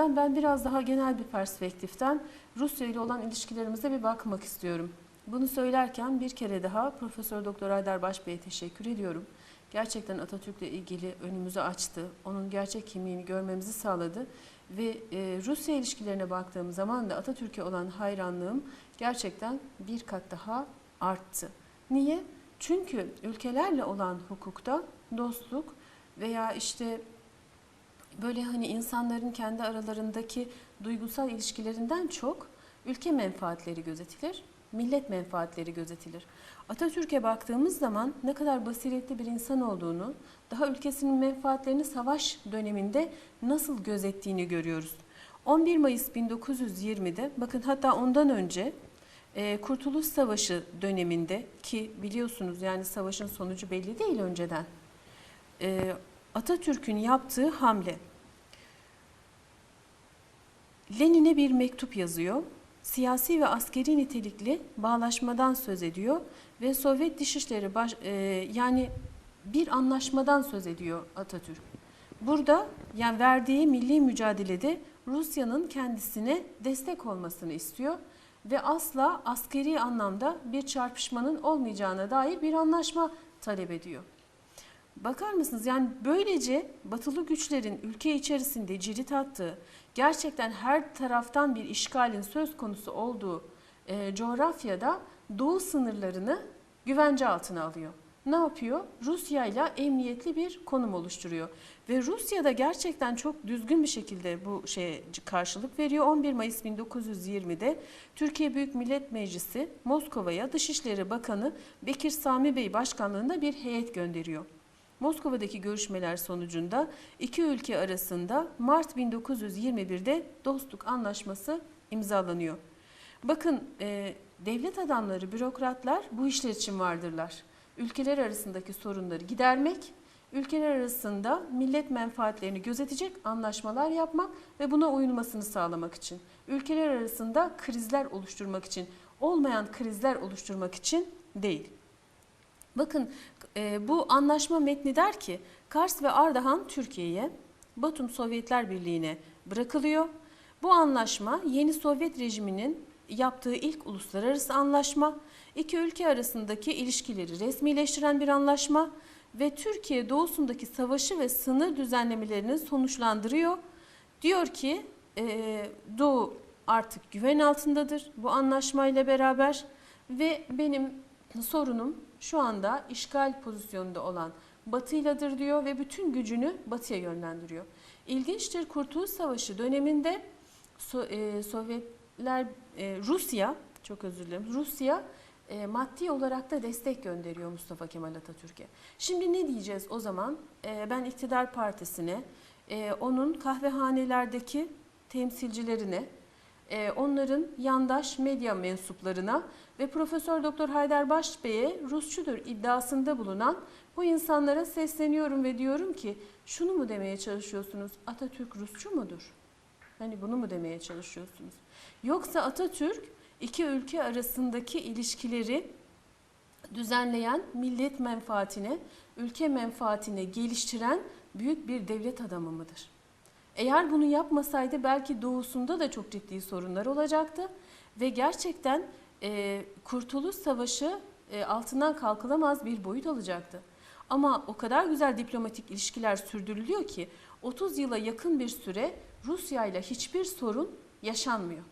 Ben, ben biraz daha genel bir perspektiften Rusya ile olan ilişkilerimize bir bakmak istiyorum. Bunu söylerken bir kere daha Profesör Doktor Haydar Baş Bey'e teşekkür ediyorum. Gerçekten Atatürk'le ilgili önümüzü açtı. Onun gerçek kimliğini görmemizi sağladı. Ve e, Rusya ilişkilerine baktığım zaman da Atatürk'e olan hayranlığım gerçekten bir kat daha arttı. Niye? Çünkü ülkelerle olan hukukta dostluk veya işte böyle hani insanların kendi aralarındaki duygusal ilişkilerinden çok ülke menfaatleri gözetilir, millet menfaatleri gözetilir. Atatürk'e baktığımız zaman ne kadar basiretli bir insan olduğunu, daha ülkesinin menfaatlerini savaş döneminde nasıl gözettiğini görüyoruz. 11 Mayıs 1920'de bakın hatta ondan önce e, Kurtuluş Savaşı döneminde ki biliyorsunuz yani savaşın sonucu belli değil önceden. Atatürk'ün yaptığı hamle. Lenin'e bir mektup yazıyor. Siyasi ve askeri nitelikli bağlaşmadan söz ediyor ve Sovyet Dışişleri baş, e, yani bir anlaşmadan söz ediyor Atatürk. Burada yani verdiği milli mücadelede Rusya'nın kendisine destek olmasını istiyor ve asla askeri anlamda bir çarpışmanın olmayacağına dair bir anlaşma talep ediyor. Bakar mısınız? Yani böylece batılı güçlerin ülke içerisinde cirit attığı, gerçekten her taraftan bir işgalin söz konusu olduğu e, coğrafyada doğu sınırlarını güvence altına alıyor. Ne yapıyor? Rusya ile emniyetli bir konum oluşturuyor. Ve Rusya da gerçekten çok düzgün bir şekilde bu şeye karşılık veriyor. 11 Mayıs 1920'de Türkiye Büyük Millet Meclisi Moskova'ya Dışişleri Bakanı Bekir Sami Bey başkanlığında bir heyet gönderiyor. Moskova'daki görüşmeler sonucunda iki ülke arasında Mart 1921'de dostluk anlaşması imzalanıyor. Bakın e, devlet adamları, bürokratlar bu işler için vardırlar. Ülkeler arasındaki sorunları gidermek, ülkeler arasında millet menfaatlerini gözetecek anlaşmalar yapmak ve buna uyulmasını sağlamak için. Ülkeler arasında krizler oluşturmak için, olmayan krizler oluşturmak için değil. Bakın e, bu anlaşma metni der ki Kars ve Ardahan Türkiye'ye, Batum Sovyetler Birliği'ne bırakılıyor. Bu anlaşma yeni Sovyet rejiminin yaptığı ilk uluslararası anlaşma, iki ülke arasındaki ilişkileri resmileştiren bir anlaşma ve Türkiye doğusundaki savaşı ve sınır düzenlemelerini sonuçlandırıyor. Diyor ki e, Doğu artık güven altındadır bu anlaşmayla beraber ve benim sorunum şu anda işgal pozisyonunda olan Batı'yladır diyor ve bütün gücünü Batı'ya yönlendiriyor. İlginçtir Kurtuluş Savaşı döneminde So e, Sovyetler e, Rusya çok özür dilerim Rusya e, maddi olarak da destek gönderiyor Mustafa Kemal Atatürk'e. Şimdi ne diyeceğiz o zaman? E, ben iktidar partisine, e, onun kahvehanelerdeki temsilcilerine, e, onların yandaş medya mensuplarına ve Profesör Doktor Haydar Baş Bey'e Rusçudur iddiasında bulunan bu insanlara sesleniyorum ve diyorum ki şunu mu demeye çalışıyorsunuz? Atatürk Rusçu mudur? Hani bunu mu demeye çalışıyorsunuz? Yoksa Atatürk iki ülke arasındaki ilişkileri düzenleyen, millet menfaatine, ülke menfaatine geliştiren büyük bir devlet adamı mıdır? Eğer bunu yapmasaydı belki doğusunda da çok ciddi sorunlar olacaktı ve gerçekten e, Kurtuluş Savaşı e, altından kalkılamaz bir boyut alacaktı. Ama o kadar güzel diplomatik ilişkiler sürdürülüyor ki 30 yıla yakın bir süre Rusya ile hiçbir sorun yaşanmıyor.